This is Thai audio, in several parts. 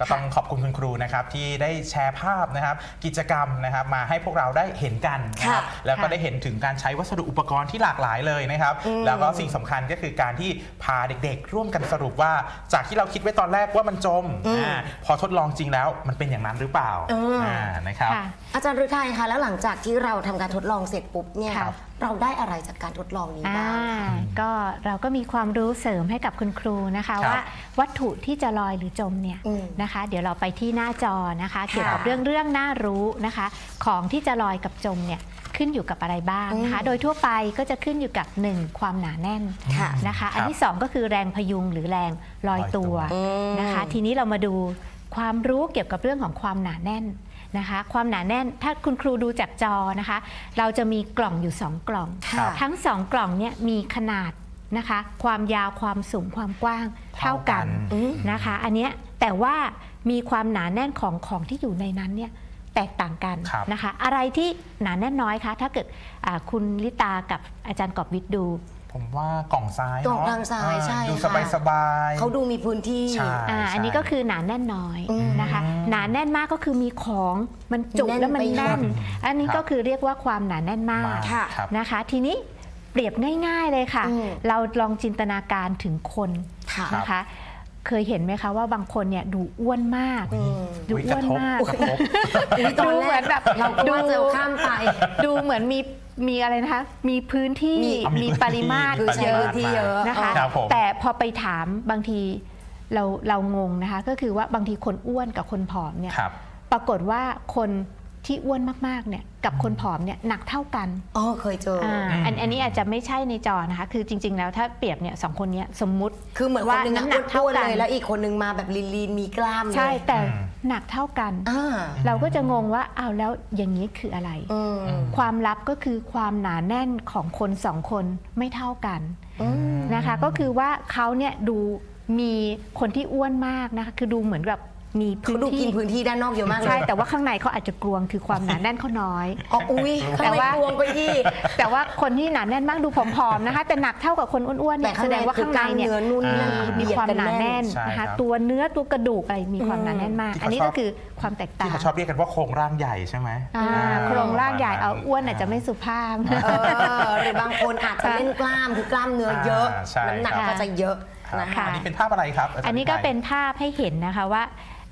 ก็ต้องขอบคุณคุณครูนะครับที่ได้แชร์ภาพนะครับ กิจกรรมนะครับมาให้พวกเราได้เห็นกันนะครับค่ะแล้วก็ค่ะได้เห็นถึงการใช้วัสดุอุปกรณ์ที่หลากหลายเลยนะครับ อืมแล้วก็สิ่งสำคัญก็คือการที่พาเด็กๆ ร่วมกันสรุปว่า จากที่เราคิดไว้ตอนแรกว่ามันจมอืม อาพอทดลองจริงแล้วมันเป็นอย่างนั้นหรือเปล่าอืมอ่านะครับ ค่ะ อาจารย์ฤทัยคะแล้วหลังจากที่เราทำการทดลองเสร็จปุ๊บเนี่ยครับ เราได้อะไรจากการทดลองนี้อ่าบ้างคะก็เราก็มีความรู้เสริมให้กับคุณครูนะคะ ครับว่าวัตถุที่จะลอยหรือจมเนี่ยอืมนะคะ เดี๋ยวเราไปที่หน้าจอนะคะ เกี่ยวกับเรื่องเรื่องน่ารู้นะคะ ของที่จะลอยกับจมเนี่ยขึ้นอยู่กับอะไรบ้างนะคะ อืมโดยทั่วไปก็จะขึ้นอยู่กับ 1 ความหนาแน่นค่ะ นะคะครับอันที่ 2 ก็คือแรงพยุงหรือแรงลอยตัวลอยตัว อืม นะคะ ทีนี้เรามาดูความรู้เกี่ยวกับเรื่องของความหนาแน่น นะคะ ความหนาแน่นถ้าคุณครูดูจากจอนะคะ เราจะมีกล่องอยู่ 2 กล่องค่ะทั้งสองกล่องเนี่ยมีขนาดนะคะ ความยาวความสูงความกว้างเท่ากันอืม นะคะ อันเนี้ยแต่ว่ามีความหนาแน่นของของที่อยู่ในนั้นเนี่ยแตกต่างกันครับ นะคะ อะไรที่หนาแน่นน้อยคะถ้าเกิดอ่าคุณลิตากับอาจารย์กอบวิทย์ดู ผมว่ากล่องซ้ายกล่องเนะทางซ้ายอ่ใช่ดูค่ะ สบายๆ เขาดูมีพื้นที่ ใช่ อ่าอันนี้ก็คือหนาแน่นน้อยอืมนะคะ หนาแน่นมากก็คือมีของมันจุแน่นแล้วมันไปหมดแน่นอันนี้ครับก็คือเรียกว่าความหนาแน่นมากมากค่ะครับ นะคะ ทีนี้เปรียบง่าย ๆเลยค่ะ อืม เราลองจินตนาการถึงคนค่ะ นะคะ เคยเห็นไหมคะว่าบางคนเนี่ยดูอ้วนมากอืมดูอุ๊ยอ้วนมากกระทบกระทบอุ๊ยตอนแรกดูเหมือนแบบเราก็ว่าดูจะข้ามไป ดูเหมือนมีมีอะไรนะคะ มีพื้นที่มีมีมีพื้นที่ปริมาตรคือใช้เยพื้อะนที่เยอะนะคะครับผมแต่พอไปถามบางทีเราเรางงนะคะ ก็คือว่าบางทีคนอ้วนกับคนผอมเนี่ยครับปรากฏว่าคนที่อ้วนมากๆเนี่ย กับคนผอมเนี่ยหนักเท่ากันอ๋อเคยเจอออ่าอืมอันอันนี้อาจจะไม่ใช่ในจอนะคะ คือจริง ๆ แล้วถ้าเปรียบเนี่ยสองคนเนี้ยสมมุติ คือเหมือนคนว่าหนึงน้ำหนัอะกเท่าอ้วนกัๆนเลยแล้วอีกคนนึงมาแบบลีนๆมีกล้ามเลยใช่แต่อืม หนักเท่ากัน อ่าเราก็จะงงว่าอ้าวแล้วอย่างนี้คืออะไร อืมความลับก็คือความหนาแน่นของคนสองคนไม่เท่ากันอืม นะคะ ก็คือว่าเขาเนี่ยดูมีคนที่อ้วนมากนะคะ คือดูเหมือนแบบ มีพื้เขานดูกิที่นพื้นที่ด้านนอกเยอะมากเลยใช่แต่ว่าข้างในเขาอาจจะกลวงคือความหนาแน่นเขาน้อย อ๋ออุ้ยข้างแต่ในว่ากลวงไปอีกแต่ว่าคนที่หนาแน่นมากดูผอมๆนะคะ แต่หนักเท่ากับคนอ้วนๆแต่เนี่ยข้าแสงในดงว่าคือข้างกในล้ามเนี่ยเนื้อนุ่นอ่านั่นมีความหนาแน่นใช่นะครัคะบ ตัวเนื้อตัวกระดูกอะไรมีความหนาแน่นมาก ที่เขาอันนี้ชอบก็คือความแตกต่าที่งเขาชอบเรียกกันว่าโครงร่างใหญ่ใช่ไหมอ่าอ่าโครงร่างใหญ่เอาอ้วนอาจจะไม่สุภาพ เออหรือบางคนอาจจะเล่นกล้ามคือกล้ามเนื้อเยอะ อ่าใช่ น้ำหนักครับก็จะเยอะครับนะคะค่ะอันนี้เป็นภาพอะไรครับาจารย์อันนี้ก็ไทยเป็นภาพให้เห็นนะคะว่า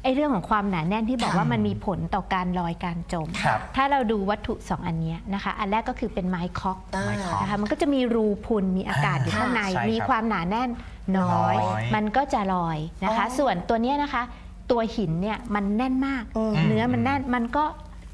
ไอ้เรื่องของความหนาแน่นที่บอกค่ะว่ามันมีผลต่อการลอยการจม ครับถ้าเราดูวัตถุสองอันเนี้ยนะคะ อันแรกก็คือเป็นไม้เคอกอ่า ไม้เคาะนะคะมันก็จะมีรูพุนมีอากาศอยู่ค่ะข้างใน ใช่ครับมีความหนาแน่นน้อย น้อยมันก็จะลอยนะคะ อ๋อส่วนตัวเนี้ยนะคะ ตัวหินเนี่ยมันแน่นมาก อืม เนื้อมันแน่นมันก็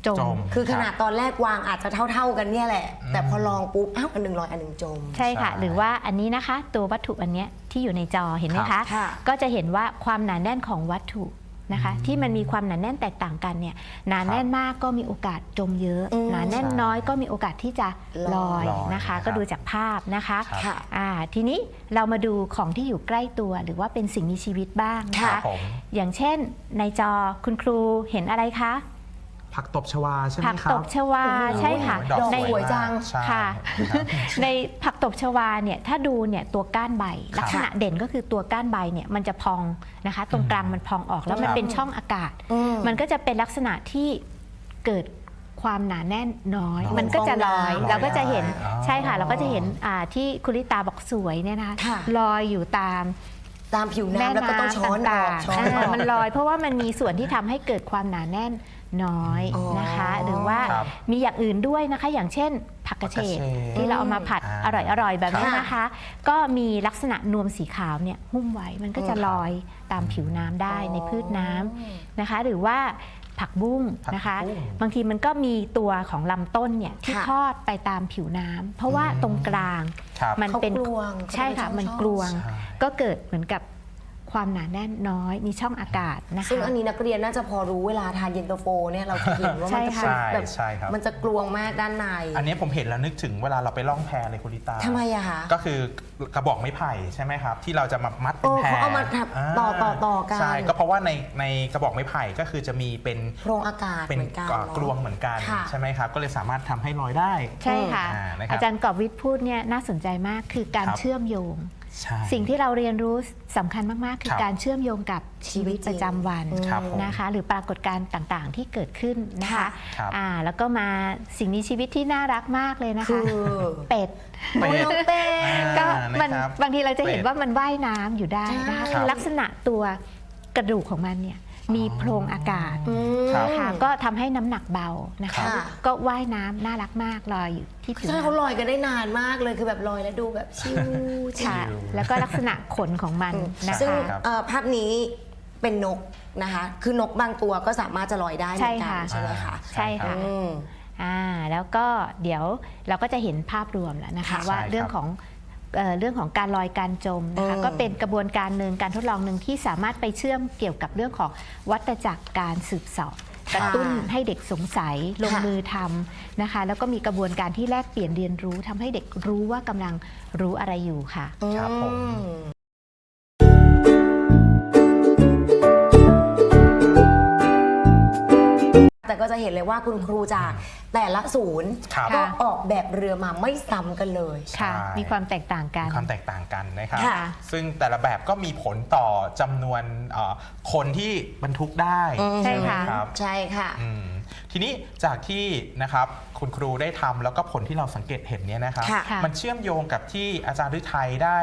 จมจมคือขนาดตอนแรกวางอาจจะเท่า ๆกันเนี่ยแหละอืมแต่พอลองปุ๊บอ้าวอันหนึ่งลอยอันหนึ่งจม ใช่ค่ะ ใช่หรือว่าอันนี้นะคะ ตัววัตถุอันเนี้ยที่อยู่ในจอเห็นไหมครัคะบค่ะ ก็จะเห็นว่าความหนาแน่นของวัตถุ นะคะที่มันมีความหนาแน่นแตกต่างกันเนี่ยหนาแน่นมากก็มีโอกาสจมเยอะอืมหนาแน่นน้อยก็มีโอกาสที่จะลอยลอยนะคะนะครับก็ดูจากภาพนะคะครับค่ะอ่าทีนี้เรามาดูของที่อยู่ใกล้ตัว หรือว่าเป็นสิ่งมีชีวิตบ้างนะครัคะบผมอย่างเช่นในจอคุณครูเห็นอะไรคะ ผักตบชวาใช่ไหมผักครับตบชวาโอ้โหใช่ค่ะดอกใน สวยจังมากใช่ค่ะครับ ในผักตบชวาเนี่ยถ้าดูเนี่ยตัวก้านใบ ครับลักษณะเด่นก็คือตัวก้านใบเนี่ยมันจะพองนะคะ ตรงกลางมันพองออกแล้วมันครับเป็นช่องอากาศ อืม มันก็จะเป็นลักษณะที่เกิดความหนาแน่นน้อย น้อยมันก็จะลอยลอยเราก็จะเห็นอ๋อ ใช่ค่ะเราก็จะเห็นอ่าที่คุณลิตาบอกสวยเนี่ยนะคะค่ะ ลอยอยู่ตาม ตามผิวแม่น้ำแล้วก็ต้องน้ำช้อนอต่าอกงช้อนๆออ่าอกมันลอยเพราะว่ามันมีส่วนที่ทำให้เกิดความหนาแน่น น้อยอ๋อนะคะ หรือว่าครับมีอย่างอื่นด้วยนะคะ อย่างเช่น ผักกระเฉดผักกระเฉดที่เราเอามาผัดอ่าอร่อยๆ แบบนี้ค่ะนะคะ ก็มีลักษณะนวมสีขาวเนี่ยหุ้มไว้มันก็จะลอยตามผิวน้ำได้ในพืชน้ำนะคะ หรือว่าผักบุ้งนะคะ ผักบุ้งบางทีมันก็มีตัวของลำต้นเนี่ยที่ค่ะ ทอดไปตามผิวน้ำเพราะว่าตรงกลาง ครับมันเขาเป็นกลวงใช่ค่ะเขาเป็นมันช่องๆกลวง ใช่ ก็เกิดเหมือนกับ ความหนาแน่นน้อย มีช่องอากาศนะคะ ซึ่งอันนี้นักเรียนน่าจะพอรู้เวลาทานเย็นตาโฟเนี่ยเราจะเห็นว่ามันจะใช่เป็นค่ะ แบบใช่ครับ มันจะกลวงมากด้านในอันนี้ผมเห็นแล้วนึกถึงเวลาเราไปล่องแพเลยคุณลิตา ทำไมอะคะก็คือกระบอกไม้ไผ่ใช่ไหมครับ ที่เราจะมามัดเป็นโอ้แพรเขาเอามาทับต่อต่อต่อกันใช่ก็เพราะว่าในในกระบอกไม้ไผ่ก็คือจะมีเป็นโพรงอากาศเป็นเหมือนกันกลเนอะกลวงเหมือนกันค่ะ ใช่ไหมครับ ก็เลยสามารถทำให้ลอยได้ ใช่ค่ะ อ่านะครับอาจารย์กอบวิทย์พูดเนี่ยน่าสนใจมากคือการครับ เชื่อมโยง ใช่ สิ่งที่เราเรียนรู้สำคัญมาก ๆ คืคอรับการเชื่อมโยงกับชีวิตประจำวันครับผมนะคะ หรือปรากฏการณ์ต่างๆ ที่เกิดขึ้นนะคะค่ะ ครับอ่าแล้วก็มาสิ่งมีชีวิตที่น่ารักมากเลยนะคืคะ อเป็ดโอ้ยน้องเป็ดอ่าก็มันนะครับบางทีเราจะเห็นเป็ดว่ามันว่ายน้ำอยู่ได้นะใช่คะครับ ลักษณะตัวกระดูกของมันเนี่ย มีโพรงอากาศอืมครับนะคะก็ทำให้น้ำหนักเบานะคะ ค่ะ ก็ว่ายน้ำน่ารักมากลอยอยู่ที่ผิวใช่เขาน้ำลอยกันได้นานมากเลยคือแบบลอยแล้วดูแบบชิวชิค่ะวแล้วก็ลักษณะขนของมันนะซึ่งคะ ครับ เอ่อภาพนี้เป็นนกนะคะ คือนกบางตัวก็สามารถจะลอยได้เหมือนกันใช่ค่ะใช่ไหมคะใช่ค่ะอืม อ่าแล้วก็เดี๋ยวเราก็จะเห็นภาพรวมแล้วนะคะ ค่ะว่าใช่ครับเรื่องของ เอ่อเรื่องของการลอยการจมนะคะอืม ก็เป็นกระบวนการหนึ่งการทดลองหนึ่งที่สามารถไปเชื่อมเกี่ยวกับเรื่องของวัตจักรการสืบเสอบกระตุ้นให้เด็กสงสัยลงค่ะมือทำนะคะ แล้วก็มีกระบวนการที่แลกเปลี่ยนเรียนรู้ทำให้เด็กรู้ว่ากำลังรู้อะไรอยู่ค่ะ ครับผม อื แต่ก็จะเห็นเลยว่าคุณครูจากแต่ละศูนย์ครับก็ออกแบบเรือมาไม่ซ้ำกันเลย ค่ะ ใช่ มีความแตกต่างกันมีความแตกต่างกันนะครับ ค่ะซึ่งแต่ละแบบก็มีผลต่อจำนวนเอ่อคนที่บรรทุกได้อืม ใช่ไหมค่ะ ครับใช่ค่ะ อืม ทีนี้จากที่นะครับคุณครูได้ทำแล้วก็ผลที่เราสังเกตเห็นเนี่ยนะครับค่ะค่ะมันเชื่อมโยงกับที่อาจารย์ฤทัยได้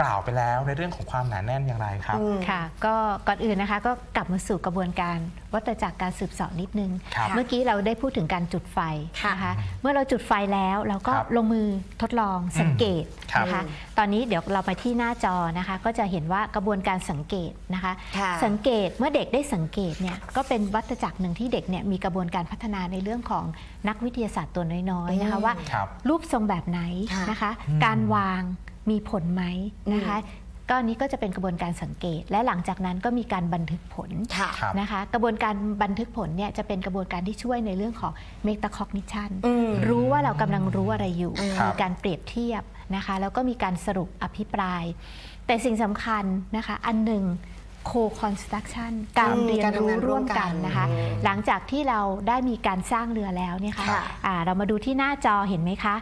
กล่าวไปแล้วในเรื่องของความหนาแน่นอย่างไรครับอืมค่ะ ก็ก่อนอื่นนะคะก็กลับมาสู่กระบวนการวัตจักรการสืบเสอบนิดนึง ครับเมื่อกี้เราได้พูดถึงการจุดไฟค่ะนะคะเมื่อเราจุดไฟแล้วเราก็ครับลงมือทดลองสังเกตครับ นะคะตอนนี้เดี๋ยวเราไปที่หน้าจอนะคะ ก็จะเห็นว่ากระบวนการสังเกตนะคะ ค่ะ สังเกตเมื่อเด็กได้สังเกตเนี่ยก็เป็นวัตจักรหนึ่งที่เด็กเนี่ยมีกระบวนการพัฒนาในเรื่องของนักวิทยาศาสตร์ตัวน้อยๆนะคะอืมว่า ครับรูปทรงแบบไหนค่ะนะคะ อืม การวางมีผลไหมนะคะ ก็อันนี้ก็จะเป็นกระบวนการสังเกต และหลังจากนั้นก็มีการบันทึกผลค่ะ ครับ นะคะ กระบวนการบันทึกผลเนี่ยจะเป็นกระบวนการที่ช่วยในเรื่องของ metacognition อืม รู้ว่าเรากำลังรู้อะไรอยู่ ครับ มีการเปรียบเทียบนะคะ แล้วก็มีการสรุปอภิปราย แต่สิ่งสำคัญนะคะ อันหนึ่ง co-construction การอืมเรียนการทำรู้งานร่ร่ววมมกักันนนะคะอืมหลังจากที่เราได้มีการสร้างเรือแล้วเนี่ยค่ะค่ะอ่าเรามาดูที่หน้าจอเห็นไหมคะ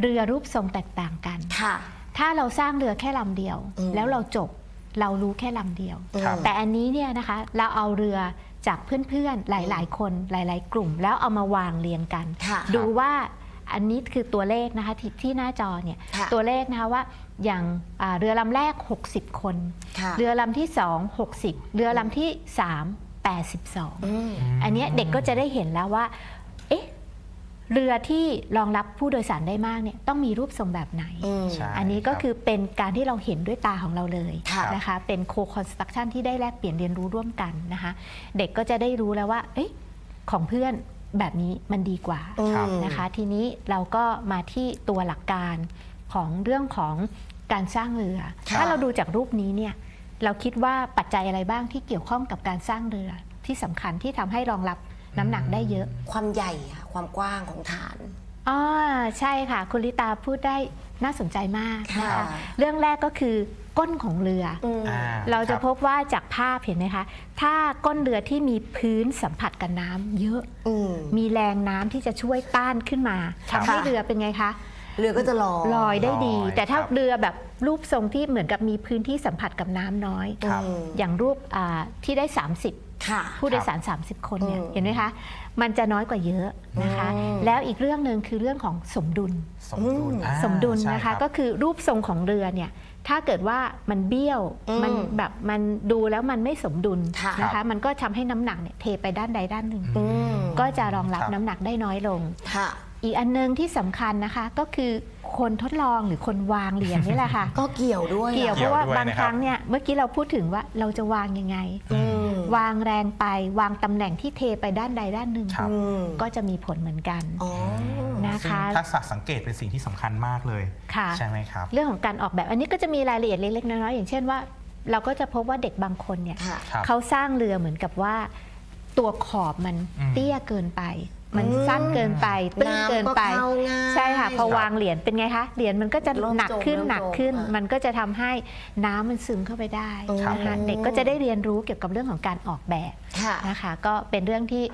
เรือรูปทรงแตกต่างกันค่ะถ้าเราสร้างเรือแค่ลำเดียวอืมแล้วเราจบเรารู้แค่ลำเดียวครับแต่อันนี้เนี่ยนะคะเราเอาเรือจากเพื่อนๆหลาย ๆ คนหลาย ๆ กลุ่ม แล้วเอามาวางเรียงกันค่ะดูว่า อันนี้คือตัวเลขนะคะที่ที่หน้าจอเนี่ยค่ะตัวเลขนะคะว่าอย่างอ่าเรือลำแรก 60 คน ค่ะเรือลำที่ 2 60 เรือลำที่ 3 82อืมอันเนี้ยเด็กก็จะได้เห็นแล้วว่า เอ๊ะ เรือที่รองรับผู้โดยสารได้มากเนี่ยต้องมีรูปทรงแบบไหน อืม ใช่ อันนี้ก็รับคือเป็นการที่เราเห็นด้วยตาของเราเลยค่ะ นะคะ เป็น co-construction ที่ได้แลกเปลี่ยนเรียนรู้ร่วมกันนะคะ เด็กก็จะได้รู้แล้วว่า เอ๊ะ ของเพื่อน แบบนี้มันดีกว่าครับอืมนะคะ ทีนี้เราก็มาที่ตัวหลักการของเรื่องของการสร้างเรือค่ะถ้าเราดูจากรูปนี้เนี่ยเราคิดว่าปัจจัยอะไรบ้างที่เกี่ยวข้องกับการสร้างเรือที่สำคัญที่ทำให้รองรับน้ำหนักได้เยอะ ความใหญ่ค่ะความกว้างของฐาน อ๋อใช่ค่ะ คุณลิตาพูดได้น่าสนใจมากนะค่ะคะเรื่องแรกก็คือก้นของเรืออืมอ่เราจะคพบบว่าจากภาพเห็นไหมคะ ถ้าก้นเรือที่มีพื้นสัมผัสกับน้ำเยอะ อืม มีแรงน้ำที่จะช่วยต้านขึ้นมาครับทำให้เรือเป็นไงคะ เรือก็จะลอย ลอยได้ดี ลอยแต่ถ้าครับ เรือแบบรูปทรงที่เหมือนกับมีพื้นที่สัมผัสกับน้ำน้อย ครับอืมอย่างรูปอ่าที่ได้ 30 ค่ะ ผู้โดยสาร 30 คนเนี่ยอืมเห็นไหมคะ มันจะน้อยกว่าเยอะนะคะ อืม แล้วอีกเรื่องหนึ่งคือเรื่องของสมดุล สมดุลอืมอ่าสมดุลใช่นะรัคะบก็คือรูปทรงของเรือเนี่ยถ้าเกิดว่ามันเบี้ยวอืมมันแบบมันดูแล้วมันไม่สมดุลค่ะ นะครัคะบมันก็ทำให้น้ำหนักเนี่ยเทไปด้านใดด้านหนึ่ง อืมก็จะรองรับครับ น้ำหนักได้น้อยลง ค่ะ อีกอันนึงที่สำคัญนะคะก็คือคนทดลองหรือคนวางเหรียญนี่แหละค่ะ ก็เกี่ยวด้วยเกี่ยวนะเพราะว่าเกี่ยวด้วยบางนะครับครั้งเนี่ยเมื่อกี้เราพูดถึงว่าเราจะวางยังไง อืม วางแรงไปวางตำแหน่งที่เทไปด้านใดด้านหนึ่ง ครับ อืม ก็จะมีผลเหมือนกัน อ๋อ นะซึ่งคะทักษะสังเกตเป็นสิ่งที่สำคัญมากเลย ค่ะ ใช่ไหมครับ เรื่องของการออกแบบอันนี้ก็จะมีรายละเอียดเล็กๆน้อยๆอย่างเช่นว่า เราก็จะพบว่าเด็กบางคนเนี่ยค่ะ ครับเขาสร้างเรือเหมือนกับว่า ตัวขอบมันอืมเตี้ยเกินไป มันอืมสั้นเกินไปตื้นเกินไป น้ำก็เข้าง่าย ใช่ค่ะพอวางเหรียญเป็นไงคะเหรียญมันก็จะเริ่มหนักขึ้นจมหนักขึ้น เริ่มจมมันก็จะทำให้น้ำมันซึมเข้าไปได้ครับ นะคะผมเด็กก็จะได้เรียนรู้เกี่ยวกับเรื่องของการออกแบบค่ะ นะคะ ก็เป็นเรื่องที่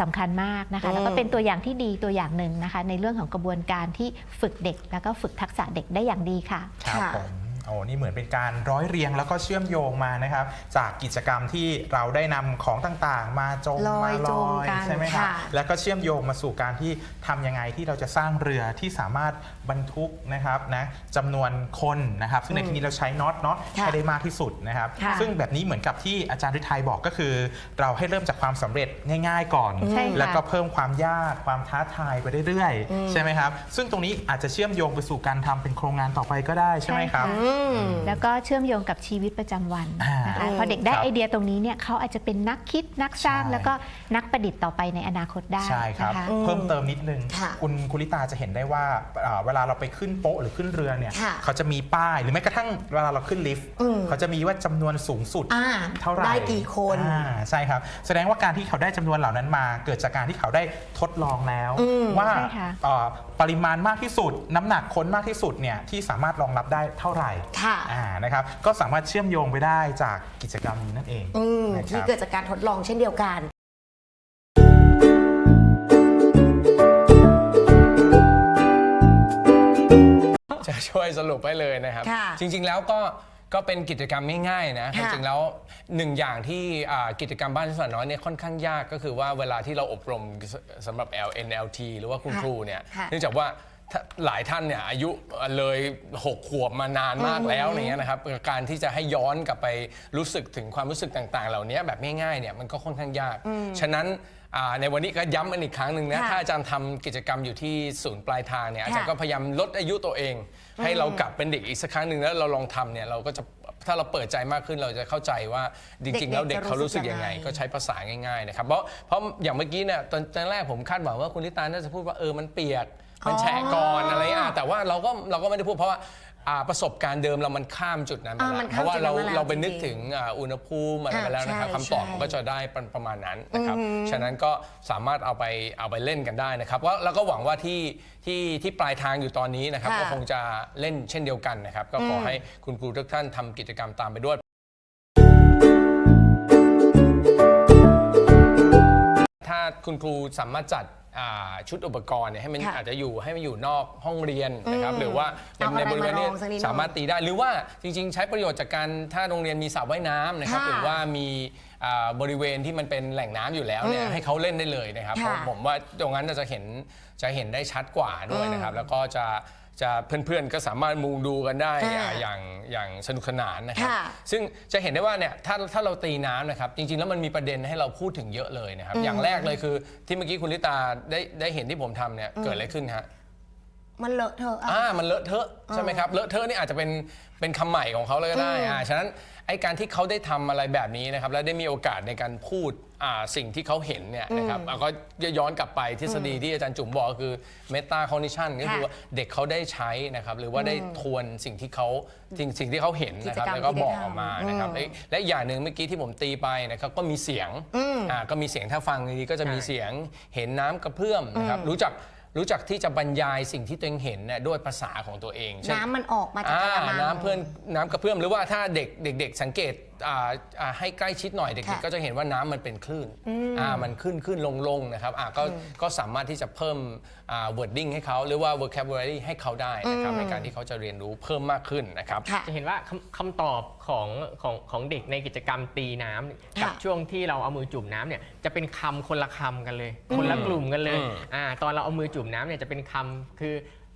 สำคัญมากนะคะอืมแล้วก็เป็นตัวอย่างที่ดีตัวอย่างหนึ่งนะคะ ในเรื่องของกระบวนการที่ฝึกเด็ก แล้วก็ฝึกทักษะเด็กได้อย่างดีค่ะ ครับค่ะ ผมโอ้ นี่เหมือนเป็นการร้อยเรียงแล้วก็เชื่อมโยงมานะครับ จากกิจกรรมที่เราได้นำของต่างๆ มาจมลอยมาลจมอยกันใช่ไหมครับค่ะแล้วก็เชื่อมโยงมาสู่การที่ทำยังไงที่เราจะสร้างเรือที่สามารถบรรทุกนะครับนะจำนวนคนนะครับ ซึ่งในที่นี้เราใช้น็อตเนาะค่ะให้ได้มากที่สุดนะครับค่ะซึ่งแบบนี้เหมือนกับที่อาจารย์ฤทัยบอกก็คือ เราให้เริ่มจากความสำเร็จง่าย ๆ ก่อนใช่ค่ะแล้วก็เพิ่มความยากความท้าทายไปเรื่อยๆใช่ไหมครับ ซึ่งตรงนี้อาจจะเชื่อมโยงไปสู่การทำเป็นโครงงานต่อไปก็ได้ใช่ไหมครับอืมแล้วก็เชื่อมโยงกับชีวิตประจำวันอ่านนะคะอืมพอเด็กได้ครับไอเดียตรงนี้เนี่ยเขาอาจจะเป็นนักคิดนักสร้างใช่แล้วก็นักประดิษฐ์ต่อไปในอนาคตได้ใช่ครับนะคะเพิ่มเติมนิดนึงค่ะคุณคุลิตาจะเห็นได้ว่าเอ่อเวลาเราไปขึ้นโป๊ะหรือขึ้นเรือเนี่ยค่ะเขาจะมีป้ายหรือแม้กระทั่งเวลาเราขึ้นลิฟต์อืมเขาจะมีว่าจำนวนสูงสุดอ่าเท่าไหร่ได้กี่คนอ่าใช่ครับ แสดงว่าการที่เขาได้จำนวนเหล่านั้นมา เกิดจากการที่เขาได้ทดลองแล้วอืมว่าใช่ค่ะเอ่อปริมาณมากที่สุด น้ำหนักคนมากที่สุดเนี่ยที่สามารถรองรับได้เท่าไหร่ค่ะอ่านะครับก็สามารถเชื่อมโยงไปได้จากกิจกรรมนี้นั่นเองอืมนะคที่รับ เกิดจากการทดลองเช่นเดียวกัน จะช่วยสรุปไปเลยนะครับ ค่ะจริงๆแล้วก็ก็เป็นกิจกรรมง่ายๆนะค่ะจริงๆแล้วหนึ่งอย่างที่อ่ากิจกรรมบ้านสวนน้อยเนี่ยค่อนข้างยากก็คือว่าเวลาที่เราอบรมสสำหรับ LNLT หรือว่าคุณค่ะครูเนี่ยค่ะ เนื่องจากว่า ถ้าหลายท่านเนี่ยอายุเลยหกขวบมานานมากแล้วอย่างเงี้ยนะครับการที่จะให้ย้อนกลับไปรู้สึกถึงความรู้สึกต่างๆ เหล่านี้แบบง่ายๆเนี่ยมันก็ค่อนข้างยาก ฉะนั้นอ่าในวันนี้ก็ย้ำกันอีกครั้งหนึ่งนะค่ะถ้าอาจารย์ทำกิจกรรมอยู่ที่ศูนย์ปลายทางเนี่ยอาจารย์ค่ะก็พยายามลดอายุตัวเอง ให้เรากลับเป็นเด็กอีกสักครั้งหนึ่งแล้วเราลองทำเนี่ยเราก็จะถ้าเราเปิดใจมากขึ้นเราจะเข้าใจว่าจริงๆ แล้วเด็เด็กกๆเขารู้สึกยังไงจะรู้สึกยังไง ก็ใช้ภาษาง่ายๆนะครับเพราะเพราะอย่างเมื่อกี้เนี่ยตอนตอนแรกผมคาดหวังว่าคุณลิตาน่าจะพูดว่าเออมันเปียก มันแฉะก่อนอะไรอะแต่ว่าเราก็เราก็ไม่ได้พูดเพราะว่าอ่าประสบการณ์เดิมเรามันข้ามจุดนั้นไปอ่าแล้วมันเพข้ามราะว่าจุดนั้เรานมาแล้วเราไปนึกจริงๆถึงอ่าอุณหภูมิอะไรไปแล้วนะครับอ่าใช่คำตอบใช่ มันก็จะได้ประประมาณนั้นนะครับฉะนั้นก็สามารถเอาไปเอาไปเล่นกันได้นะครับก็แล้วก็หวังว่าที่ที่ที่ปลายทางอยู่ตอนนี้นะครับค่ะ ก็คงจะเล่นเช่นเดียวกันนะครับ ก็ขอให้คุณครูทุกท่านทำกิจกรรมตามไปด้วย ถ้าคุณครูสามารถจัดอ่า ชุดอุปกรณ์เนี่ยให้มันค่ะอาจจะอยู่ให้มันอยู่นอกห้องเรียนนะครับหรือว่าเอาอะไรในบริเวณเนี้มาลองสักนิดหนึ่งสามารถตีได้หรือว่าจริง ๆ ใช้ประโยชน์จากการถ้าโรงเรียนมีสระว่ายน้ำนะครับค่ะหรือว่ามีอ่าบริเวณที่มันเป็นแหล่งน้ำอยู่แล้วเนี่ยอืมให้เขาเล่นได้เลยนะครับเพค่ะราะผมว่าตรงนั้นจะเห็นจะเห็นได้ชัดกว่าด้วยนะครับ แล้วก็จะ จะเพื่อนๆก็สามารถมุงดูกันได้ค่ะอ่าอย่างอย่างสนุกสนานนะครับ ค่ะซึ่งจะเห็นได้ว่าเนี่ยถ้าถ้าเราตีน้ำนะครับ จริงๆ แล้วมันมีประเด็นให้เราพูดถึงเยอะเลยนะครับ อย่างแรกเลยคือที่เมื่อกี้คุณลิตาได้ได้เห็นที่ผมทำเนี่ยเกิดอะไรขึ้นฮะ มันเลอะเทอะอะ อ่ามันเลอะเทอะใช่ไหมครับเลอะเทอะนี่อาจจะเป็นเป็นคำใหม่ของเขาเลยก็ได้อ่าฉะนั้น ไอ้การที่เขาได้ทำอะไรแบบนี้นะครับ แล้วได้มีโอกาสในการพูดอ่าสิ่งที่เขาเห็นเนี่ยนะครับอะก็ย้อนกลับไปทฤษฎีที่อาจารย์จุ๋มบอกก็คือ meta cognition ก็คือว่าเด็กเขาได้ใช้นะครับหรือว่าได้ทวนสิ่งที่เขาสิ่งสิ่งที่เขาเห็นนะครับกิจกรรมแล้วก็ที่ได้บอกทำออกมานะครับและและอีกอย่างหนึ่งเมื่อกี้ที่ผมตีไปนะครับก็มีเสียงอ่าก็มีเสียงถ้าฟังดีๆก็จะมีเสียงเห็นน้ำกระเพื่อมนะครับรู้จัก รู้จักที่จะบรรยายสิ่งที่ตัวเองเห็นเนี่ยด้วยภาษาของตัวเองเช่นน้ำมันออกมาจากอ่ากระมัง น้ำเพื่อนน้ำกระเพื่อมหรือว่าถ้าเด็กเด็กๆสังเกต อ่าอ่าให้ใกล้ชิดหน่อยเด็กค่ะๆก็จะเห็นว่าน้ำมันเป็นคลื่นอ่ามันขึ้นขึ้นลงลงนะครับอ่าก็ก็สามารถที่จะเพิ่มอ่า wording ให้เขาหรือว่า vocabulary ให้เขาได้นะครับในการที่เขาจะเรียนรู้เพิ่มมากขึ้นนะครับ ค่ะ จะเห็นว่าคำคำตอบของของของเด็กในกิจกรรมตีน้ำกับค่ะช่วงที่เราเอามือจุ่มน้ำเนี่ยจะเป็นคำคนละคำกันเลย คนละกลุ่มกันเลยอืม อ่าตอนเราเอามือจุ่มน้ำเนี่ยจะเป็นคำคือ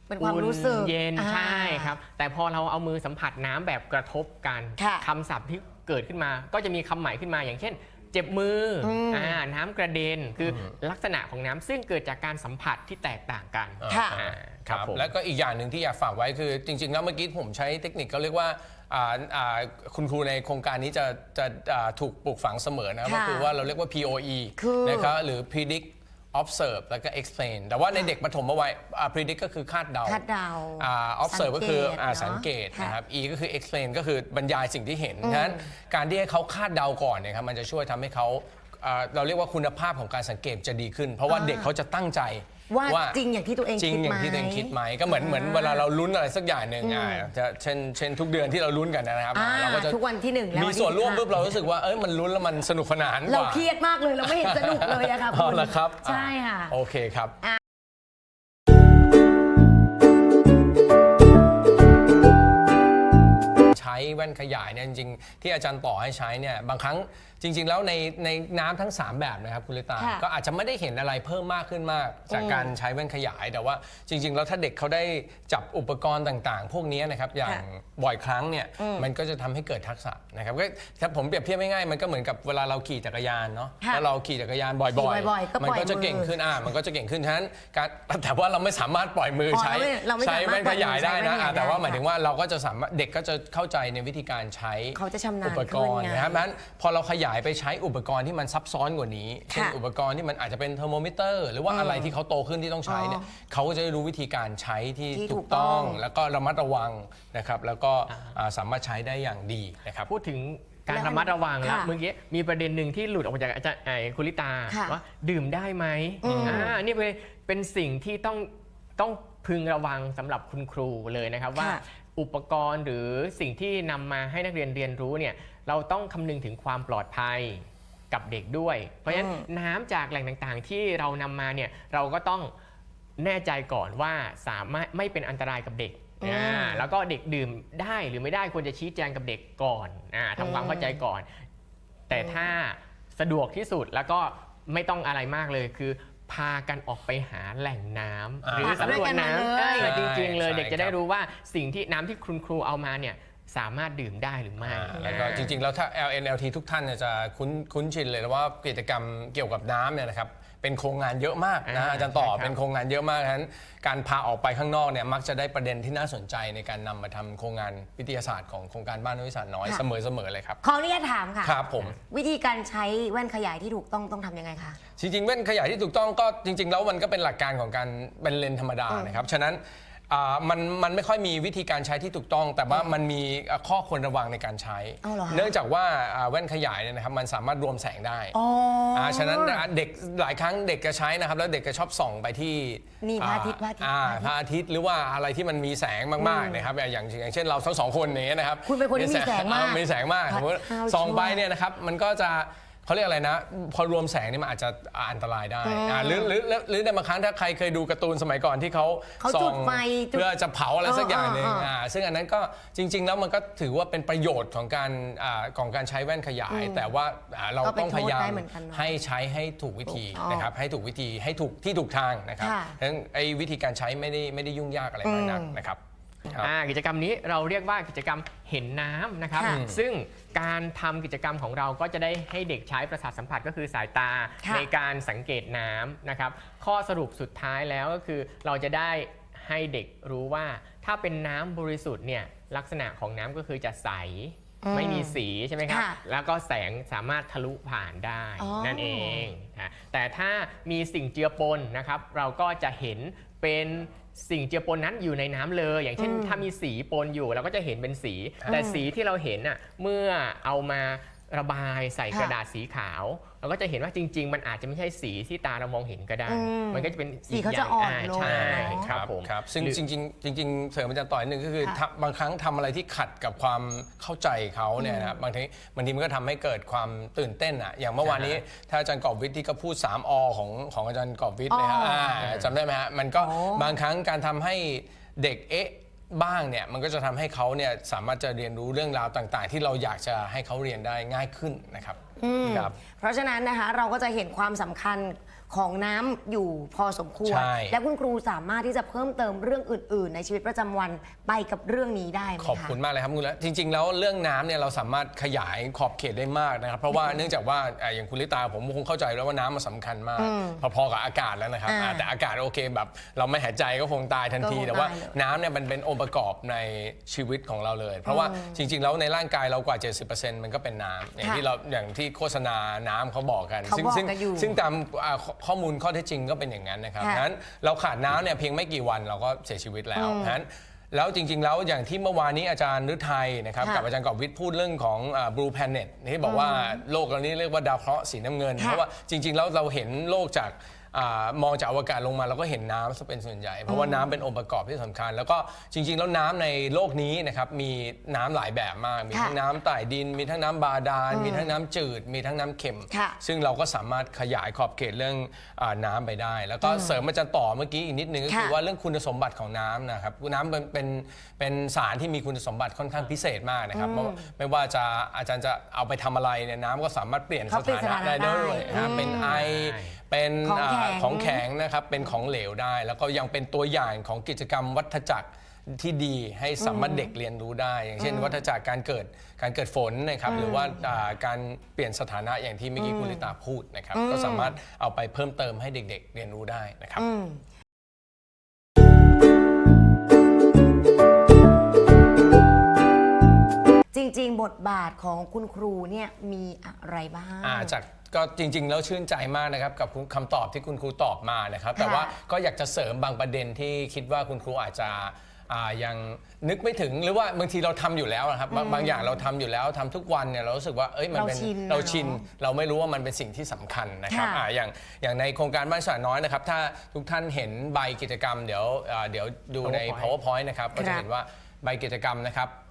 เป็นความรู้สึกอุ่นเย็นอ่าใช่ครับ แต่พอเราเอามือสัมผัสน้ำแบบกระทบกันค่ะ คำศัพท์ที่ เกิดขึ้นมา ก็จะมีคำใหม่ขึ้นมาอย่างเช่น เจ็บมืออมอ่าน้ำกระเด็นคืออลักษณะของน้ำซึ่งเกิดจากการสัมผัสที่แตกต่างกันค่ะอ่าครับผมแล้วก็อีกอย่างหนึ่งที่อยากฝากไว้คือ จริง ๆ แล้วเมื่อกี้ผมใช้เทคนิคเขาเรียกว่าอ่าอ่าคุณครูในโครงการนี้จะจะอ่าถูกปลูกฝังเสมอนะครับค่ะก็คือว่าเราเรียกว่า POE คือนะครับหรือ predict observe แล้วก็ explain แต่ว่าในเด็กปฐมวัยอ่า predict ก็คือคาดเดาคาดเดาอ่า observe ก็คืออ่าสัสังงเกเกตตเนอะนะครับ E ก็คือ explain ก็คือบรรยายสิ่งที่เห็นฉะนั้นการที่ให้เขาคาดเดาก่อนเนี่ยครับมันจะช่วยทำให้เขาอ่าเราเรียกว่าคุณภาพของการสังเกตจะดีขึ้น เพราะว่าเด็กเขาจะตั้งใจ ว่า จริงอย่างที่ตัวเองจริงคิดอย่างไหมที่ตัวเองคิดไหมก็เหมือนเหมือนเวลาเราลุ้นอะไรสักอย่างหนึ่งอ่าจะเช่นเช่นทุกเดือนที่เราลุ้นกันนะครับอ่าเราก็จะทุกวันที่หนึ่งและมีวันที่ส่วนร่วมสิบห้าปุ๊บเรารู้สึกว่าเอ้ยมันลุ้นแล้วมันสนุกสนานกว่าเราเครียดมากเลยเราไม่เห็นสนุกเลยอะค่ะเอาคุณละครับใช่ค่ะโอเคครับคแว่นขยายเนี่ยจริงๆที่อาจารย์ต่อให้ใช้เนี่ยบางครั้ง จริง ๆ แล้วในในน้ำทั้ง 3 แบบนะครับคุณลิตา ค่ะก็อาจจะไม่ได้เห็นอะไรเพิ่มมากขึ้นมาก จากการใช้แว่นขยาย แต่ว่าจริง ๆ แล้วถ้าเด็กเขาได้จับอุปกรณ์ต่างๆ พวกนี้นะครับอย่างค่ะบ่อยครั้งเนี่ยมันก็จะทำให้เกิดทักษะนะครับก็ถ้าผมเปรียบเทียบง่ายๆมันก็เหมือนกับเวลาเราขี่จักรยานเนาะค่ะถ้าเราขี่จักรยานบ่อยขี่บ่อยๆก็ๆมันก็จะปล่อยมือเก่งขึ้นอ่ามันก็จะเก่งขึ้นฉะนั้นการแต่ว่าเราไม่สามารถปล่อยมืออ๋อใช้เราไม่ใช้เราไม่สามารถแว่นขยายได้นะปล่อยมือใช้แว่นขยายอ่าแต่ว่าได้หมายถึงว่าเราก็จะสามารถเด็กก็จะเข้าใจในวิธีการใช้เขาจะชำนาญอุปกรณ์ขึ้นไง นะครับเพราะฉะนั้นพอเราขยายไปใช้อุปกรณ์ที่มันซับซ้อนกว่านี้เช่นค่ะอุปกรณ์ที่มันอาจจะเป็นเทอร์โมมิเตอร์ หรือว่าอะไรที่เขาโตขึ้นที่ต้องใช้เนี่ยเขาก็จะได้รู้วิธีการใช้ที่ที่ถูถูกกต้ต้ออง ง แล้วก็ระมัดระวังนะครับแล้วก็อ่าสามารถใช้ได้อย่างดีนะครับ พูดถึงการแล้วระมัดระวังแล้วค่ะเมื่อกี้มีประเด็นหนึ่งที่หลุดออกมาจากอาจารย์ไอ้คุณลิตาค่ะว่าดื่มได้ไหมอ่านี่เป็นเป็นสิ่งที่ต้องต้องพึงระวังสำหรับคุณครูเลยนะครับว่า ค่ะอุปกรณ์หรือสิ่งที่นำมาให้นักเรียนเรียนรู้เนี่ย เราต้องคำนึงถึงความปลอดภัยกับเด็กด้วย เพราะฉะนั้นอืมน้ำจากแหล่งต่างๆ ที่เรานำมาเนี่ยเราก็ต้องแน่ใจก่อนว่าสามารถไม่เป็นอันตรายกับเด็กอืมอ่าแล้วก็เด็กดื่มได้หรือไม่ได้ควรจะชี้แจงกับเด็กก่อนอาทำความเข้าใจก่อน แต่ถ้าสะดวกที่สุดแล้วก็ไม่ต้องอะไรมากเลยคือพากันออกไปหาแหล่งน้ำอ่าหรือสำรวจน้ำด้วยกันมาเลยใช่จริงๆเลยใช่เด็กจะได้ครับรู้ว่าสิ่งที่น้ำที่คุณครูเอามาเนี่ย สามารถดื่มได้หรือไม่อ่าแล้วก็อ่าจริงๆ แล้วถ้า LNLT ทุกท่านเนี่ยจะคุ้นคุ้นชินเลยนะว่ากิจกรรมเกี่ยวกับน้ำเนี่ยนะครับเป็นโครงงานเยอะมากนะอ่าอาจารย์ต่อใช่ครับเป็นโครงงานเยอะมากฉะนั้นการพาออกไปข้างนอกเนี่ยมักจะได้ประเด็นที่น่าสนใจในการนำมาทำโครงงานวิทยาศาสตร์ของโครงการบ้านวิทยาศาสตร์น้อยค่ะเสมอๆเลยครับขออนุญาตถามค่ะครับผมวิธีการใช้แว่นขยายที่ถูกต้องต้องทำยังไงคะจริงๆแว่นขยายที่ถูกต้องก็จริง ๆ แล้วมันก็เป็นหลักการของการเป็นเลนส์ธรรมดานะครับฉะนั้น อ่ามันมันไม่ค่อยมีวิธีการใช้ที่ถูกต้อง แต่ว่ามันมีอ่าข้อควรระวังในการใช้ เอาเหรอคะเนื่องจากว่าอ่าแว่นขยายเนี่ยนะครับมันสามารถรวมแสงได้อ๋ออ่าฉะนั้นเด็กหลายครั้งเด็กจะใช้นะครับ แล้วเด็กจะชอบส่องไปที่นี่พระอาทิตย์พระอาทิตย์อ่าพระอาทิตย์หรือว่าอะไรที่มันมีแสงมากๆนะครับอย่างอย่างเช่นเราทั้งสองคนอย่างเงี้ยนะครับคุณเป็นคนที่มีแสงมากอ่มีแสงมากสมมติเอาส่องไปชัวร์เนี่ยนะครับมันก็จะ เขาเรียกอะไรนะ พอรวมแสงเนี่ยมันอาจจะอันตรายได้อ่าหรือหรือหรือหรือในบางครั้งถ้าใครเคยดูการ์ตูนสมัยก่อนที่เขาเขาส่จุองดไฟจุดเพื่อจะเผาอะไรสักอย่างหนึ่งเออเออเอออ่อ่าซึ่งอันนั้นก็จริง ๆ แล้วมันก็ถือว่าเป็นประโยชน์ของการอ่าของการใช้แว่นขยาย แต่ว่าอ่าเราก็เป็นต้องพยายาโทษมได้เหมือนกันเนอะให้ใช้ให้ถูกวิธีถูกต้องนะครับให้ถูกวิธีให้ถูกที่ถูกทางนะครับค่ะ ดังนั้นไอ้วิธีการใช้ไม่ได้ไม่ได้ยุ่งยากอะไรมากนักอืมนะครับครับ อ่ากิจกรรมนี้เราเรียกว่ากิจกรรมเห็นน้ำนะครับ ค่ะซึ่งการทำกิจกรรมของเราก็จะได้ให้เด็กใช้ประสาทสัมผัสก็คือสายตาค่ะ ในการสังเกตน้ำนะครับ ข้อสรุปสุดท้ายแล้วก็คือเราจะได้ให้เด็กรู้ว่า ถ้าเป็นน้ำบริสุทธิ์เนี่ยลักษณะของน้ำก็คือจะใส อืมไม่มีสีใช่ไหมครับ ค่ะแล้วก็แสงสามารถทะลุผ่านได้อ๋อ นั่นเองนะแต่ถ้ามีสิ่งเจือปนนะครับ เราก็จะเห็นเป็น สิ่งเจือปนนั้นอยู่ในน้ำเลย อย่างเช่นอืมถ้ามีสีปนอยู่เราก็จะเห็นเป็นสี แต่สีที่เราเห็นน่ะเมื่อเอามา ระบายใส่ค่ะกระดาษสีขาว เราก็จะเห็นว่าจริง ๆ มันอาจจะไม่ใช่สีที่ตาเรามองเห็นก็ได้ อืมมันก็จะเป็นสีเขาจะอ่อนลง ใช่เนอะครับผมครับซึ่งหรือ จริงๆจริงๆเสริมอาจารย์ต่อยหนึ่งก็คือค่ะทำบางครั้งทำอะไรที่ขัดกับความเข้าใจเขาเนี่ยนะครับบางทีบางทีมันก็ทำให้เกิดความตื่นเต้นอะอย่างเมื่อวานนี้ถ้าอาจารย์กอบวิทย์ที่ก็พูด 3อของของอาจารย์กอบวิทย์นะครับอ๋ออ่าจำได้ไหมฮะมันก็อ๋อบางครั้งการทำให้เด็กเอ๊ะ บ้างเนี่ยมันก็จะทำให้เขาเนี่ยสามารถจะเรียนรู้เรื่องราวต่าง ๆ ที่เราอยากจะให้เขาเรียนได้ง่ายขึ้นนะครับครับ เพราะฉะนั้นนะคะเราก็จะเห็นความสำคัญ ของน้ำอยู่พอสมควร ใช่ และคุณครูสามารถที่จะเพิ่มเติมเรื่องอื่น ๆ ในชีวิตประจำวันไปกับเรื่องนี้ได้ไหมคะ ขอบคุณมากเลยครับคุณและจริง ๆ แล้วเรื่องน้ำเนี่ยเราสามารถขยายขอบเขตได้มากนะครับ เพราะว่าเนื่องจากว่าอ่าอย่างคุณลิตาผมคงเข้าใจแล้วว่าน้ำมันสำคัญมากพอๆกับอากาศแล้วนะครับอ่าอ่าแต่อากาศโอเคแบบ เราไม่หายใจก็คงตายทันที ก็คงแต่ว่าตายเลยน้ำเนี่ยมันเป็นองค์ประกอบในชีวิตของเราเลย เพราะว่าจริง ๆ แล้วในร่างกายเรากว่า 70%มันก็เป็นน้ำอย่างค่ะที่เราอย่างที่โฆษณาน้ำเขาบอกกัน เขาซึ่งบอกซึ่งกันอยู่ ซึ่งตามอ่าข้อข้อมูลข้อเท็จจริงก็เป็นอย่างนั้นนะครับค่ะฉะนั้นเราขาดน้ำเนี่ยเพียงไม่กี่วันเราก็เสียชีวิตแล้วฉะนั้นแล้วจริง ๆ แล้วอย่างที่เมื่อวานนี้อาจารย์ฤทัยนะครับค่ะกับอาจารย์กอบวิทย์พูดเรื่องของอ่า blue planet ที่บอกว่าโลกเรานี้เรียกว่าดาวเคราะห์สีน้ำเงิน ค่ะเพราะว่าจริง ๆ แล้วเราเห็นโลกจากอา มองจากอวกาศลงมาเราก็เห็นน้ำซะเป็นส่วนใหญ่ เพราะว่าน้ำเป็นองค์ประกอบที่สำคัญ แล้วก็จริง ๆ แล้วน้ำในโลกนี้นะครับมีน้ำหลายแบบมาก มีค่ะทั้งน้ำใต้ดิน มีทั้งน้ำบาดาล มีทั้งน้ำจืด มีทั้งน้ำเค็ม ค่ะ ซึ่งเราก็สามารถขยายขอบเขตเรื่องอาน้ำไปได้ แล้วก็เสริมอาจารย์ต่อเมื่อกี้อีกนิดนึงก็คือค่ะว่าเรื่องคุณสมบัติของน้ำนะครับน้ำเป็นเป็นเป็นสารที่มีคุณสมบัติค่อนข้างพิเศษมากนะครับไม่ว่าไม่ว่าจะอาจารย์จะเอาไปทำอะไรเนี่ยน้ำก็สามารถเปลี่ยนสเขาเปลี่ยนถานะได้สถานะด้วยได้นะเป็นไอ ใช่ เป็นของแข็งอ่าของแข็งนะครับเป็นของเหลวได้ แล้วก็ยังเป็นตัวอย่างของกิจกรรมวัฏจักรที่ดีให้สามารถเด็กเรียนรู้ได้ อย่างเช่น วัฏจักรการเกิดการเกิดฝนนะครับหรือว่าอ่าการเปลี่ยนสถานะอย่างที่เมื่อกี้คุณลิตาพูดนะครับก็สามารถเอาไปเพิ่มเติมให้เด็ก ๆ เรียนรู้ได้นะครับ อืมจริงๆ บทบาทของคุณครูเนี่ยมีอะไรบ้าง อ่าจาก ก็จริง ๆ แล้วชื่นใจมากนะครับกับคำตอบที่คุณครูตอบมานะครับ แต่ว่าก็อยากจะเสริมบางประเด็นที่คิดว่าคุณครูอาจจะอ่ายังนึกไม่ถึงหรือว่าบางทีเราทำอยู่แล้วนะครับบางบางอย่างเราทำอยู่แล้วทำทุกวันเนี่ยเรารู้สึกว่าเอ้ยมันเป็นเราชินเราอะเนาะชินเราไม่รู้ว่ามันเป็นสิ่งที่สำคัญนะครับค่ะอ่าอย่างอย่างในโครงการบ้านสระน้อยนะครับ ถ้าทุกท่านเห็นใบกิจกรรม เดี๋ยวอ่าเดี๋ยวดูใน PowerPoint powerpoint นะครับ ก็คจะรับเห็นว่าใบกิจกรรมนะครับอ่า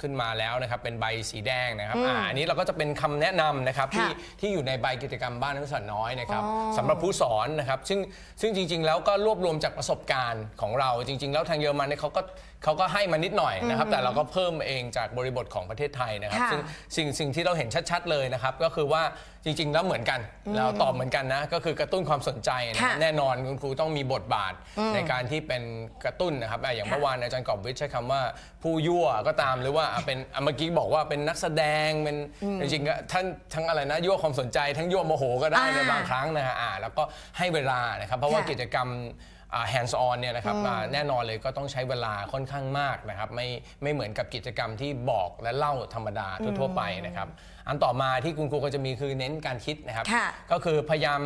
ขึ้นมาแล้วนะครับเป็นใบสีแดงนะครับอืมอ่าอันนี้เราก็จะเป็นคำแนะนำนะครับที่ค่ะที่อยู่ในใบกิจกรรมบ้านนักศึกษาน้อยนะครับอ๋อสำหรับผู้สอนนะครับซึ่งซึ่งจริง ๆ แล้วก็รวบรวมจากประสบการณ์ของเราจริง ๆ แล้วทางเยอรมันเนี่ยเขาก็ เขาก็ให้มานิดหน่อยนะครับ แต่เราก็เพิ่มเองจากบริบทของประเทศไทยนะครับ ค่ะซึ่งสิ่งสิ่งที่เราเห็นชัด ๆ เลยนะครับ ก็คือว่าจริง ๆ แล้วเหมือนกัน เราตอบเหมือนกันนะ ก็คือกระตุ้นความสนใจนะค่ะแน่นอนคุณครูต้องมีบทบาทในการที่เป็นกระตุ้นนะครับอะอย่างค่ะเมื่อวานอาจารย์กอบวิทย์ใช้คำว่าผู้ยั่วก็ตามหรือว่าอะเป็นอะเมื่อกี้บอกว่าเป็นนักแสดงเป็นจริงๆก็ทั้งทั้งอะไรนะยั่วความสนใจ ทั้งยั่วโมโหก็ได้อ่าในบางครั้งนะฮะอ่าแล้วก็ให้เวลานะครับเพราะว่าค่ะ กิจกรรมอ่า hands on เนี่ยนะครับอ่าแน่นอนเลยก็ต้องใช้เวลาค่อนข้างมากนะครับไม่ไม่เหมือนกับกิจกรรมที่บอกและเล่าธรรมดาทั่วๆไปนะครับอันต่อมาที่คุณครูก็จะมีคือเน้นการคิดนะครับค่ะก็คือพยายาม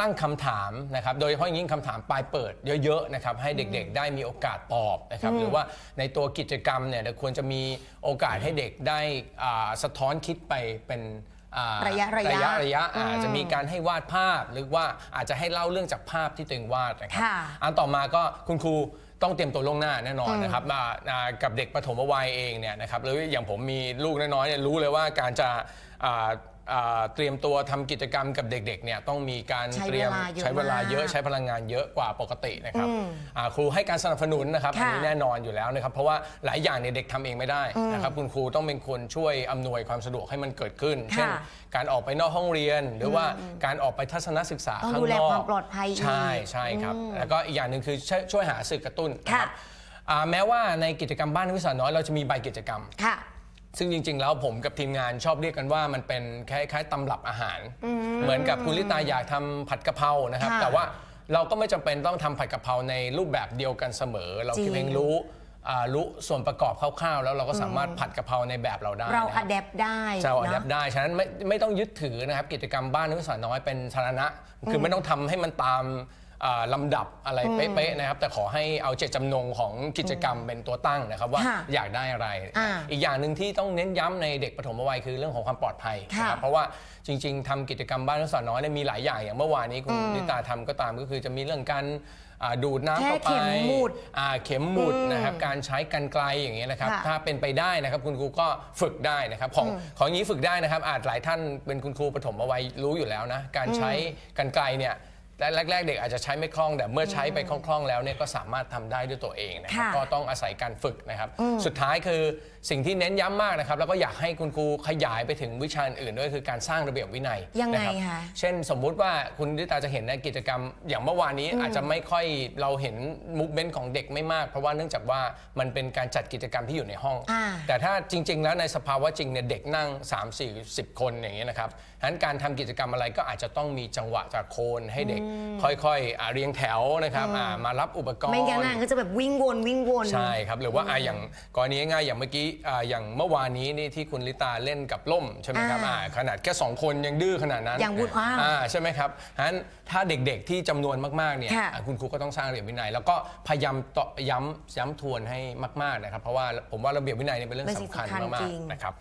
ตั้งคำถามนะครับ โดยเฉพาะอย่างยิ่งคำถามปลายเปิดเยอะๆนะครับให้เด็กๆ ได้มีโอกาสตอบนะครับหรือว่าในตัวกิจกรรมเนี่ยควรจะมีโอกาสให้เด็กได้อ่าสะท้อนคิดไปเป็น อ่าระยะระยะระยะระยะอาจจะมีการให้วาดภาพหรือว่าอาจจะให้เล่าเรื่องจากภาพที่ตัวเองวาดนะครับค่ะอันต่อมาก็คุณครูต้องเตรียมตัวล่วงหน้าแน่นอนนะครับมาอ่ากับเด็กปฐมวัยเองเนี่ยนะครับหรืออย่างผมมีลูกน้อยๆเนี่ยรู้เลยว่าการจะอ่า อ่าเตรียมตัวทำกิจกรรมกับเด็กๆเนี่ยต้องมีการใช้เตรียมเวลาเยอะใช้เวลาเยอะมากใช้พลังงานเยอะกว่าปกตินะครับอืมอ่าครูให้การสนับสนุนนะครับอันค่ะนี้แน่นอนอยู่แล้วนะครับเพราะว่าหลายอย่างเนี่ยเด็กทำเองไม่ได้นะครับคุณครูต้องเป็นคนช่วยอำนวยความสะดวกให้มันเกิดขึ้น เช่น ค่ะการออกไปนอกห้องเรียน หรือว่าการออกไปทัศนศึกษาต้องข้างดูแลนอกความปลอดภัยอีก ใช่ใช่ครับแล้วก็อีกอย่างหนึ่งคือช่วยช่วยหาสื่อกระตุ้นนะครับค่ะอ่าแม้ว่าในกิจกรรมบ้านนักศึกษาน้อยเราจะมีใบกิจกรรม ค่ะ ซึ่งจริง ๆ แล้วผมกับทีมงานชอบเรียกกันว่ามันเป็นคล้ายๆตำรับอาหาร เหมือนกับคุณลิตาอยากทำผัดกะเพรานะครับ ค่ะแต่ว่าเราก็ไม่จำเป็นต้องทำผัดกะเพราในรูปแบบเดียวกันเสมอ เราจริง เพียงรู้อ่ารู้ส่วนประกอบคร่าวๆ แล้วเราก็สามารถผัดกะเพราในแบบเราได้เรานะคอับ ดแอปได้จะเอาอัดเนแออะปได้ ฉะนั้นไม่ไม่ต้องยึดถือนะครับกิจกรรมบ้านนักศึกษาน้อยเป็นสาธารณะ คือไม่ต้องทำให้มันตามอ่า ลำดับอะไรเป๊ะๆนะครับ แต่ขอให้เอาเจตจำนงของกิจกรรมเป็นตัวตั้งนะครับ ว่าค่ะอยากได้อะไร อ่าอีกอย่างหนึ่งที่ต้องเน้นย้ำในเด็กปฐมวัยคือเรื่องของความปลอดภัยค่ะนะครับเพราะว่าจริง ๆทำกิจกรรมบ้านนักศึกษาน้อยเนี่ยมีหลายอย่างอย่างเมื่อวานนี้คุณนิตาทำก็ตามก็คือจะมีเรื่องการอ่าดูดน้ำเข้าไปแค่เข็มหมุดอ่าเข็มหมุดนะครับการใช้กันไกลอย่างเงี้ยนะครับ ค่ะถ้าเป็นไปได้นะครับคุณครูก็ฝึกได้นะครับ ของของอย่างนี้ฝึกได้นะครับ อาจหลายท่านเป็นคุณครูปฐมวัยรู้อยู่แล้วนะการใช้กันไกลเนี่ย แรกๆเด็กอาจจะใช้ไม่คล่อง แต่เมื่อใช้ไปคล่องๆแล้วเนี่ยก็สามารถทำได้ด้วยตัวเองนะครับค่ะก็ต้องอาศัยการฝึกนะครับ สุดท้ายคือ สิ่งที่เน้นย้ำมากนะครับ แล้วก็อยากให้คุณครูขยายไปถึงวิชาอื่นๆด้วยคือการสร้างระเบียบวินัยยังไงนะครับคะเช่นสมมุติว่าคุณดิตาจะเห็นในกิจกรรม อย่างเมื่อวานนี้อาจจะไม่ค่อยเราเห็นมุกเบนของเด็กไม่มาก เพราะว่าเนื่องจากว่ามันเป็นการจัดกิจกรรมที่อยู่ในห้อง อ่า แต่ถ้าจริง ๆ แล้วในสภาวะจริงเนี่ยเด็กนั่ง 3 4 10 คนอย่างเงี้ยนะครับฉะนั้นการทำกิจกรรมอะไรก็อาจจะต้องมีจังหวะจากโคนให้เด็กค่อยๆอ่าเรียงแถวนะครับอ่ามารับอุปกรณ์ ไม่งั้นน่ะก็จะแบบวิ่งวนวิ่งวน ใช่ครับ หรือว่าอะอย่างกรณีง่ายๆอย่างเมื่อกี้อ่าอย่างเมื่อวานนี้นี่ที่คุณลิตาเล่นกับล่มใช่ไหมครับอ่าอ่าขนาดแค่2คนยังดื้อขนาดนั้นยังวุ่นวายอ่าใช่ไหมครับฉะนั้นถ้าเด็กๆที่จำนวนมากๆเนี่ยค่ะ อะคุณครูก็ต้องสร้างระเบียบวินัย แล้วก็พยายามต่อย้ำย้ำทวนให้มากๆนะครับ เพราะว่าผมว่าระเบียบวินัยเนี่ยเป็นเรื่องเป็นสิ่งสำคัญสำคัญมาจกริงๆนะครับ